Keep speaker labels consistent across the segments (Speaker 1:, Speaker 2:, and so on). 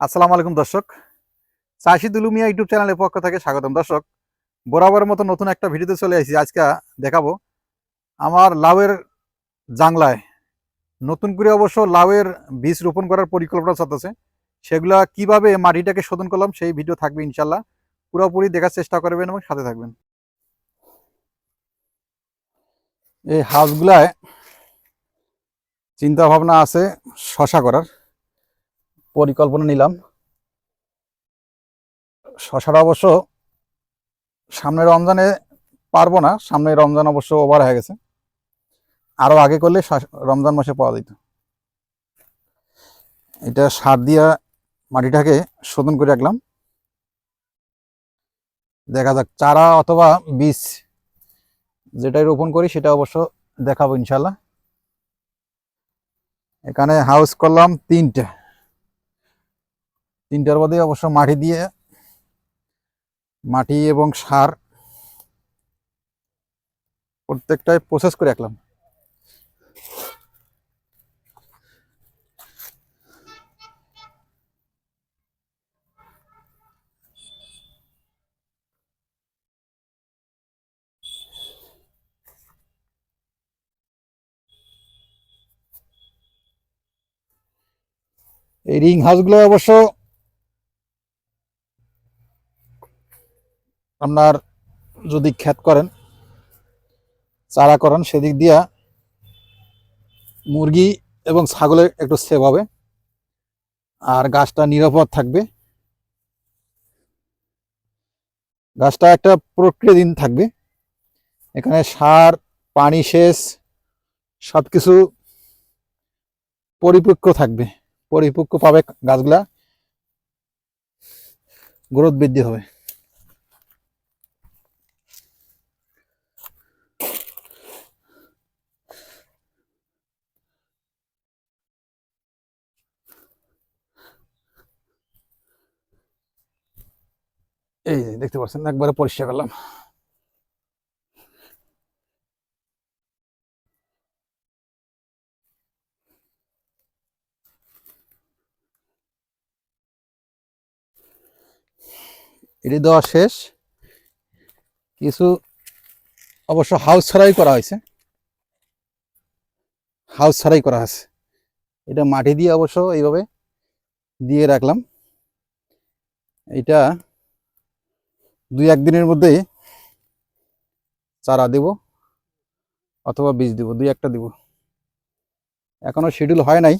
Speaker 1: আসসালামু আলাইকুম দর্শক। চাষি দুলুমিয়া ইউটিউব চ্যানেলের পক্ষ থেকে স্বাগতম দর্শক। বরাবরের মতো নতুন একটা ভিডিওতে চলে আসি, আজকে দেখাবো আমার লাউয়ের জাংলায়। নতুন করে অবশ্য লাউয়ের বীজ রোপণ করার পরিকল্পনা চলতেছে। সেগুলা কীভাবে মাটিটাকে শোধন করলাম সেই ভিডিও থাকবে ইনশাল্লাহ পুরোপুরি দেখার চেষ্টা করবেন এবং সাথে থাকবেন। এই হাউসগুলায় চিন্তা ভাবনা আছে শশা করার। পরিকল্পনা নিলাম। শশাটা অবশ্য সামনে রমজানে পারব না, সামনে রমজান অবশ্য ওভার হয়ে গেছে। আরও আগে করলে রমজান মাসে পাওয়া যেত। এটা সার দিয়া মাটিটাকে শোধন করে রাখলাম। দেখা যাক, চারা অথবা বীজ যেটাই রোপণ করি সেটা অবশ্য দেখাবো ইনশাল্লাহ এখানে হাউস করলাম তিনটে। তিনটার বাদে অবশ্য মাটি দিয়ে, মাটি এবং সার প্রত্যেকটাই প্রসেস করে রাখলাম। এই রিং হাউসগুলো অবশ্য আপনার যদি ক্ষেত করেন, চারা করেন, সেদিক দিয়া মুরগি এবং ছাগলের একটু সেভ হবে। আর গাছটা নিরাপদ থাকবে। গাছটা একটা প্রক্রিয়া দিন থাকবে। এখানে সার, পানি সেচ সব কিছু পরিপক্ক থাকবে। পরিপক্ক পাবে গাছগুলা গ্রোথ বৃদ্ধি হবে। এই যে, দেখতে পাচ্ছেন, একবারে পরিষ্কার করলাম। এটি দেওয়া শেষ। কিছু অবশ্য হাউস ছাড়াই করা হয়েছে। হাউস ছাড়াই করা আছে। এটা মাটি দিয়ে অবশ্য এইভাবে দিয়ে রাখলাম। এটা দুই একদিনের মধ্যেই চারা দেব অথবা বীজ দেব, দুই একটা দেব। এখনও শিডিউল হয় নাই।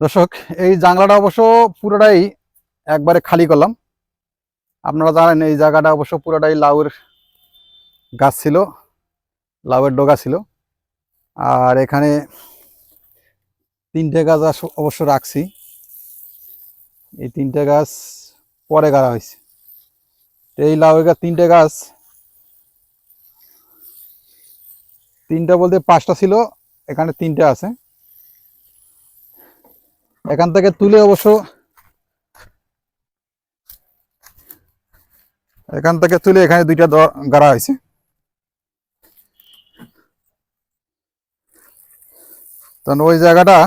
Speaker 1: দর্শক, এই জাংলাটা অবশ্য পুরোটাই একবারে খালি করলাম। আপনারা জানেন এই জায়গাটা অবশ্য পুরোটাই লাউয়ের গাছ ছিল, লাউয়ের ডগা ছিল। আর এখানে তিনটে গাছ অবশ্য রাখছি। এই তিনটে গাছ পরে গাড়া হয়েছে। তো এই লাউ গাছ তিনটে গাছ, তিনটা বলতে পাঁচটা ছিল, এখানে তিনটে আছে। এখান থেকে তুলে অবশ্য এখান থেকে তুলে এখানে দুইটা গাড়া হয়েছে। তখন ওই জায়গাটা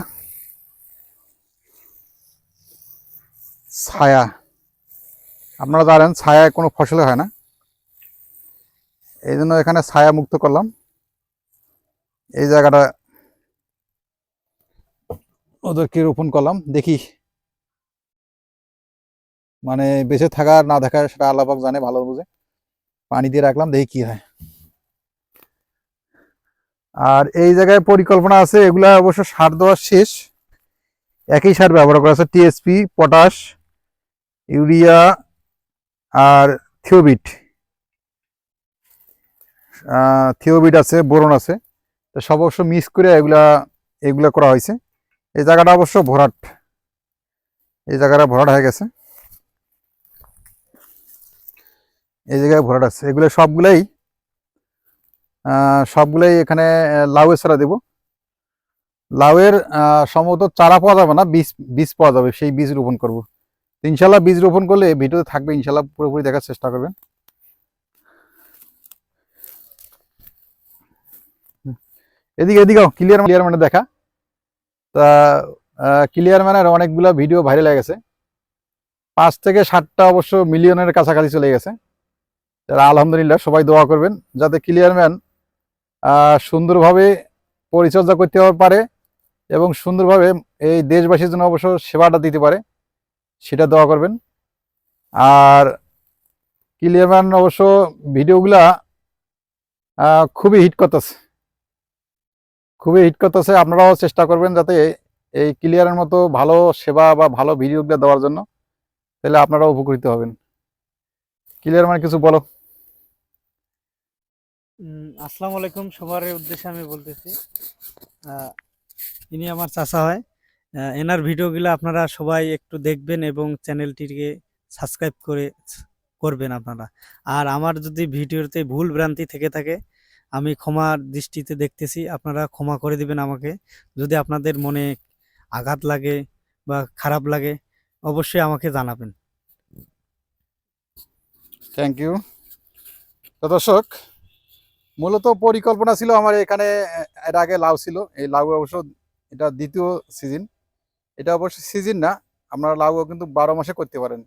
Speaker 1: ছায়া। আপনারা জানেন ছায়ায় কোনো ফসল হয় না। এই জন্য এখানে ছায়া মুক্ত করলাম। এই জায়গাটা ওদেরকে রোপণ করলাম। দেখি। মানে বেঁচে থাকা না থাকা সেটা আল্লাপাক জানে, ভালো বুঝে। পানি দিয়ে রাখলাম, দেখি কি হয়। আর এই জায়গায় পরিকল্পনা আছে, এগুলা অবশ্য সার দেওয়া শেষ। একই সার ব্যবহার করা আছে, টিএসপি, পটাশ, ইউরিয়া আর থিওবিট। থিওবিট আছে, বোরন আছে। তো সব অবশ্য মিক্স করে এগুলা এগুলা করা হয়েছে। এই জায়গাটা অবশ্য ভরাট। এই জায়গাটা ভরাট হয়ে গেছে। এই জায়গায় ভরাট আছে। এগুলো সবগুলাই সবগুলোই এখানে লাউয়ের ছাড়া দেব। লাউয়ের সম্ভবত চারা পাওয়া যাবে না, বীজ বীজ পাওয়া যাবে, সেই বীজ রোপণ করব। ইনশাল্লাহ বীজ রোপণ করলে ভিডিওতে থাকবে, ইনশাল্লাহ পুরোপুরি দেখার চেষ্টা করবেন। এদিকে এদিকেও ক্লিয়ার ক্লিয়ার ম্যানে দেখা। তা ক্লিয়ার ম্যানের অনেকগুলো ভিডিও ভাইরাল হয়ে গেছে। পাঁচ থেকে ষাটটা অবশ্য মিলিয়নের কাছাকাছি চলে গেছে। আলহামদুলিল্লাহ, সবাই দোয়া করবেন, যাতে ক্লিয়ার ম্যান সুন্দরভাবে পরিচর্যা করতে পারে এবং সুন্দরভাবে এই দেশবাসীর জন্য অবশ্য সেবাটা দিতে পারে, সেটা দেওয়া করবেন। আর ক্লিয়ার ম্যান অবশ্য ভিডিওগুলা খুবই হিট করতেছে। খুবই হিট করতেছে, আপনারাও চেষ্টা করবেন যাতে এই ক্লিয়ারের মতো ভালো সেবা বা ভালো ভিডিওগুলো দেওয়ার জন্য, তাহলে আপনারাও উপকৃত হবেন। ক্লিয়ার মানে কিছু বলো।
Speaker 2: আসসালামু আলাইকুম। সবার উদ্দেশ্যে আমি বলতেছি ইনি আমার চাচা হয়। এনার ভিডিওগুলো আপনারা সবাই একটু দেখবেন এবং চ্যানেলটিকে সাবস্ক্রাইব করে করবেন আপনারা। আর আমার যদি ভিডিওতে ভুল ভ্রান্তি থেকে থাকে, আমি ক্ষমার দৃষ্টিতে দেখতেছি, আপনারা ক্ষমা করে দিবেন আমাকে। যদি আপনাদের মনে আঘাত লাগে বা খারাপ লাগে, অবশ্যই আমাকে জানাবেন।
Speaker 1: থ্যাংক ইউ দর্শক মূলত পরিকল্পনা ছিল আমার এখানে এর আগে লাউ ছিল। এই লাউ অবশ্য এটা দ্বিতীয় সিজন এটা অবশ্য সিজন না, আপনারা লাউ কিন্তু বারো মাসে করতে পারেন।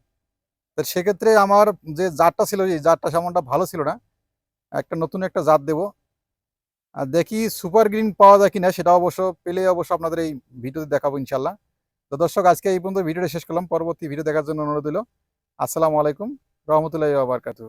Speaker 1: তো সেক্ষেত্রে আমার যে জাতটা ছিল, এই জাতটা সেমনটা ভালো ছিল না। একটা নতুন একটা জাত দেবো। আর দেখি সুপার গ্রিন পাওয়া যায় কিনা, সেটা অবশ্য পেলে অবশ্য আপনাদের এই ভিডিওতে দেখাবো ইনশাল্লাহ। তো দর্শক, আজকে এই পর্যন্ত ভিডিওটা শেষ করলাম। পরবর্তী ভিডিও দেখার জন্য অনুরোধ দিল আসসালামু আলাইকুম। রহমতুল্লাহ বারকাতুহ।